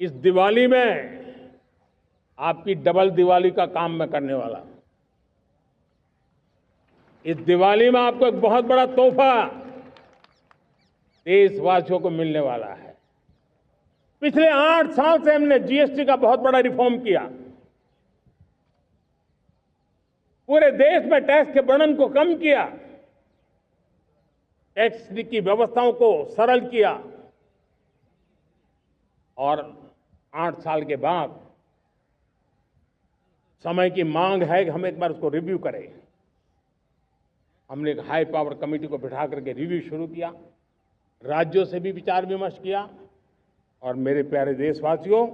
इस दिवाली में आपकी डबल दिवाली का काम मैं करने वाला। इस दिवाली में आपको एक बहुत बड़ा तोहफा देशवासियों को मिलने वाला है। पिछले आठ साल से हमने जीएसटी का बहुत बड़ा रिफॉर्म किया। पूरे देश में टैक्स के वर्णन को कम किया। टैक्स की व्यवस्थाओं को सरल किया। और आठ साल के बाद समय की मांग है कि हम एक बार उसको रिव्यू करें। हमने एक हाई पावर कमेटी को बिठा करके रिव्यू शुरू किया, राज्यों से भी विचार विमर्श किया, और मेरे प्यारे देशवासियों,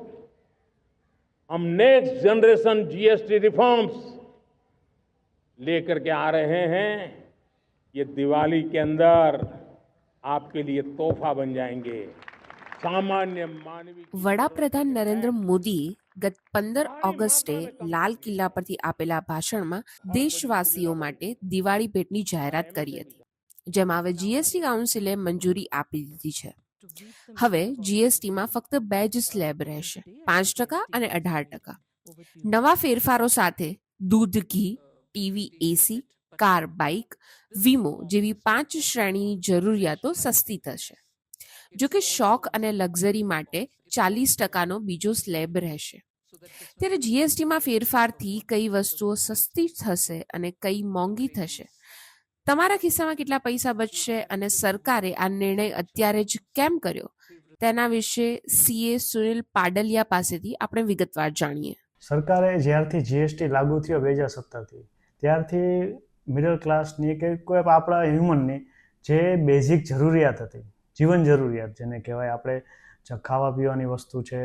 हम नेक्स्ट जनरेशन जीएसटी रिफॉर्म्स लेकर के आ रहे हैं। ये दिवाली के अंदर आपके लिए तोहफा बन जाएँगे। સામાન્ય માનવી વડાપ્રધાન નરેન્દ્ર મોદીએ ગત પંદર ઓગસ્ટે લાલ કિલ્લા પરથી આપેલા ભાષણમાં દેશવાસીઓ માટે દિવાળી ભેટની જાહેરાત કરી હતી જેમાં હવે જીએસટી કાઉન્સિલે મંજૂરી આપી દીધી છે. હવે જીએસટીમાં ફક્ત બે જ સ્લેબ રહેશે પાંચ ટકા અને અઢાર ટકા. નવા ફેરફારો સાથે દૂધ ઘી ટીવી એસી કાર બાઇક વીમો જેવી પાંચ શ્રેણીની જરૂરિયાતો સસ્તી થશે. જો કે શોખ અને લક્ઝરી માટે ચાલીસ ટકાનો બીજો સ્લેબ રહેશે. ત્યારે જીએસટીમાં ફેરફારથી કઈ વસ્તુઓ સસ્તી થશે અને કઈ મોંઘી થશે? તમારા ખિસ્સામાં કેટલા પૈસા બચશે અને સરકારે આ નિર્ણય અત્યારે જ કેમ કર્યો? તેના વિશે સીએ સુનિલ પાડલિયા પાસેથી આપણે વિગતવાર જાણીએ. સરકારે જ્યારથી જીએસટી લાગુ થયો બે હજાર સત્તરથી, ત્યારથી મિડલ ક્લાસની કે કોઈ આપણા હ્યુમનની જે બેઝિક જરૂરિયાત હતી જીવન જરૂરિયાત જેને કહેવાય આપણે ખાવા પીવાની વસ્તુ છે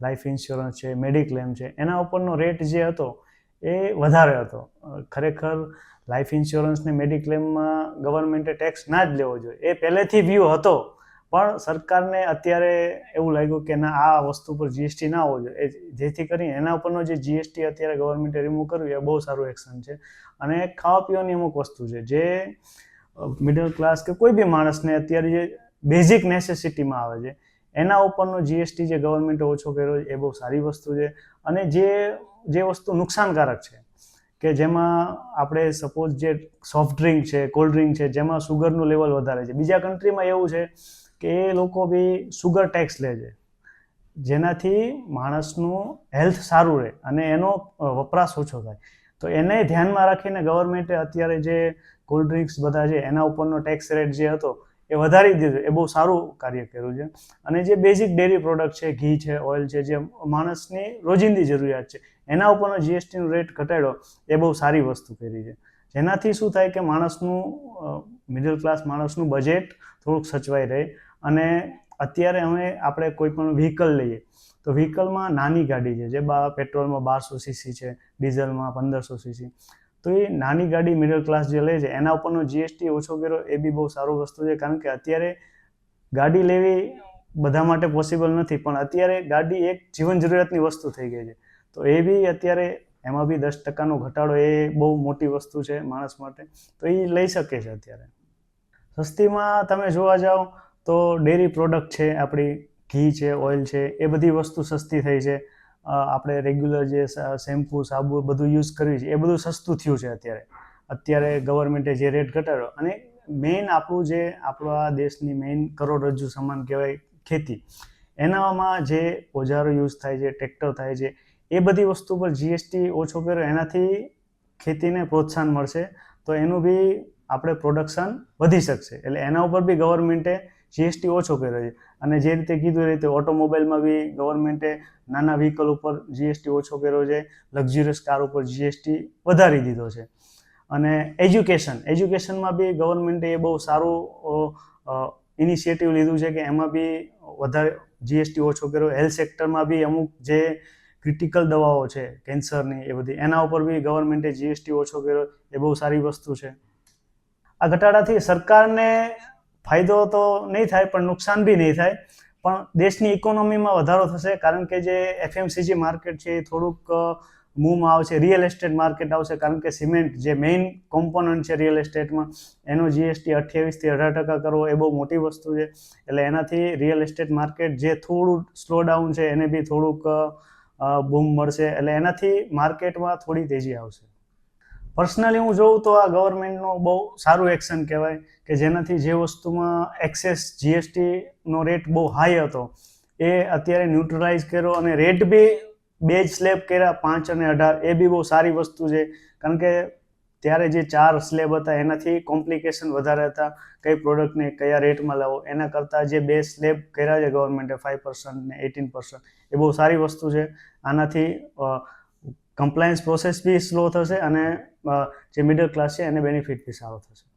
લાઈફ ઇન્સ્યોરન્સ છે મેડિક્લેમ છે, એના ઉપરનો રેટ જે હતો એ વધારે હતો. ખરેખર લાઈફ ઇન્સ્યોરન્સ ને મેડિક્લેમમાં ગવર્મેન્ટે ટેક્સ ના જ લેવો જોઈએ. એ પહેલેથી વ્યૂ હતો. પણ સરકારને અત્યારે એવું લાગ્યું કે ના, આ વસ્તુ પર જીએસટી ના હોવો જોઈએ. જેથી કરીને એના ઉપરનો જે જીએસટી અત્યારે ગવર્મેન્ટે રિમૂવ કર્યું, એ બહુ સારું એક્શન છે. અને ખાવા પીવાની અમુક વસ્તુ છે. જે મિડલ ક્લાસ કે કોઈ બી માણસને અત્યારે જે બેઝિક નેસેસિટીમાં આવે છે. એના ઉપરનો જીએસટી જે ગવર્મેન્ટે ઓછો કર્યો એ બહુ સારી વસ્તુ છે. અને જે જે વસ્તુ નુકસાનકારક છે, કે જેમાં આપણે સપોઝ જે સોફ્ટ ડ્રિંક છે કોલ્ડ ડ્રિંક છે, જેમાં સુગરનું લેવલ વધારે છે. બીજા કન્ટ્રીમાં એવું છે કે એ લોકો બી સુગર ટેક્સ લે છે. જેનાથી માણસનું હેલ્થ સારું રહે અને એનો વપરાશ ઓછો થાય. તો એને ધ્યાનમાં રાખીને ગવર્મેન્ટે અત્યારે જે કોલ્ડ ડ્રિંક્સ બધા છે, એના ઉપરનો ટેક્સ રેટ જે હતો એ વધારી દીધું એ બહુ સારું કાર્ય કર્યું છે. અને જે બેઝિક ડેરી પ્રોડક્ટ છે, ઘી છે ઓઇલ છે, જે માણસની રોજિંદી જરૂરિયાત છે, એના ઉપરનો જીએસટીનો રેટ ઘટાડ્યો, એ બહુ સારી વસ્તુ કરી છે. જેનાથી શું થાય કે માણસનું મિડલ ક્લાસ માણસનું બજેટ થોડુંક સચવાઈ રહે અને અત્યારે અમે આપણે કોઈ પણ વ્હીકલ લઈએ, તો વ્હીકલમાં નાની ગાડી છે, જે બા પેટ્રોલમાં બારસો સીસી છે ડીઝલમાં પંદરસો સીસી તો એ નાની ગાડી મિડલ ક્લાસ જે લે છે, એના ઉપરનો જીએસટી ઓછો કર્યો, એ બી બહુ સારું વસ્તુ છે. કારણ કે અત્યારે ગાડી લેવી બધા માટે પોસિબલ નથી, પણ અત્યારે ગાડી એક જીવન જરૂરિયાતની વસ્તુ થઈ ગઈ છે. તો એ બી અત્યારે એમાં બી દસ ટકાનો ઘટાડો, એ બહુ મોટી વસ્તુ છે માણસ માટે. તો એ લઈ શકે છે અત્યારે. સસ્તીમાં તમે જોવા જાઓ તો ડેરી પ્રોડક્ટ છે, આપણી ઘી છે ઓઇલ છે, એ બધી વસ્તુ સસ્તી થઈ છે. આપણે રેગ્યુલર જે શેમ્પૂ સાબુ બધું યુઝ કરવી છે, એ બધું સસ્તું થયું છે અત્યારે. અત્યારે ગવર્મેન્ટે જે રેટ ઘટાડ્યો અને મેઇન આપણું જે આપણા દેશની મેઇન કરોડરજ્જુ સમાન કહેવાય ખેતી, એનામાં જે ઓજારો યુઝ થાય છે ટ્રેક્ટર થાય છે, એ બધી વસ્તુ પર જીએસટી ઓછો કર્યો, એનાથી ખેતીને પ્રોત્સાહન મળશે, તો એનું બી આપણે પ્રોડક્શન વધી શકશે. એટલે એના ઉપર બી ગવર્મેન્ટે જીએસટી ઓછો કર્યો છે. અને જે રીતે કીધું એ રીતે ઓટોમોબાઈલમાં બી ગવર્મેન્ટે નાના વ્હીકલ ઉપર જીએસટી ઓછો કર્યો છે. લક્ઝરિયસ કાર ઉપર જીએસટી વધારી દીધો છે. અને એજ્યુકેશન એજ્યુકેશનમાં બી ગવર્મેન્ટે એ બહુ સારું ઇનિશિયેટિવ લીધું છે કે એમાં બી વધારે જીએસટી ઓછો કર્યો. હેલ્થ સેક્ટરમાં બી અમુક જે ક્રિટિકલ દવાઓ છે કેન્સરની એ બધી, એના ઉપર બી ગવર્મેન્ટે જીએસટી ઓછો કર્યો. એ બહુ સારી વસ્તુ છે. આ ઘટાડાથી સરકારને ફાયદો તો નહીં થાય, પણ નુકસાન બી નહીં થાય. પણ દેશની ઇકોનોમીમાં વધારો થશે, કારણ કે જે એફએમસીજી માર્કેટ છે એ થોડુંક મૂવમાં આવશે, રિયલ એસ્ટેટ માર્કેટ આવશે, કારણ કે સિમેન્ટ જે મેઇન કોમ્પોનન્ટ છે રિયલ એસ્ટેટમાં, એનો જીએસટી અઠ્યાવીસથી અઢાર ટકા કરવો એ બહુ મોટી વસ્તુ છે. એટલે એનાથી રિયલ એસ્ટેટ માર્કેટ જે થોડું સ્લો ડાઉન છે એને બી થોડુંક બૂમ મળશે. એટલે એનાથી માર્કેટમાં થોડી તેજી આવશે. પર્સનલી હું જોઉં તો આ ગવર્મેન્ટનું બહુ સારું એક્શન કહેવાય કે જેનાથી જે વસ્તુમાં એક્સેસ જીએસટીનો રેટ બહુ હાઈ હતો, એ અત્યારે ન્યુટ્રલાઇઝ કર્યો અને રેટ બી બે જ સ્લેબ કર્યા, પાંચ અને અઢાર, એ બી બહુ સારી વસ્તુ છે. કારણ કે ત્યારે જે ચાર સ્લેબ હતા, એનાથી કોમ્પ્લિકેશન વધારે હતા, કઈ પ્રોડક્ટને કયા રેટમાં લાવો એના કરતાં જે બે સ્લેબ કર્યા છે ગવર્મેન્ટે ફાઇવ પર્સન્ટ ને એટીન પર્સન્ટ એ બહુ સારી વસ્તુ છે. આનાથી કમ્પ્લાયન્સ પ્રોસેસ બી સ્લો થશે અને જે મિડલ ક્લાસ છે એને બેનિફિટ બી સારો થશે.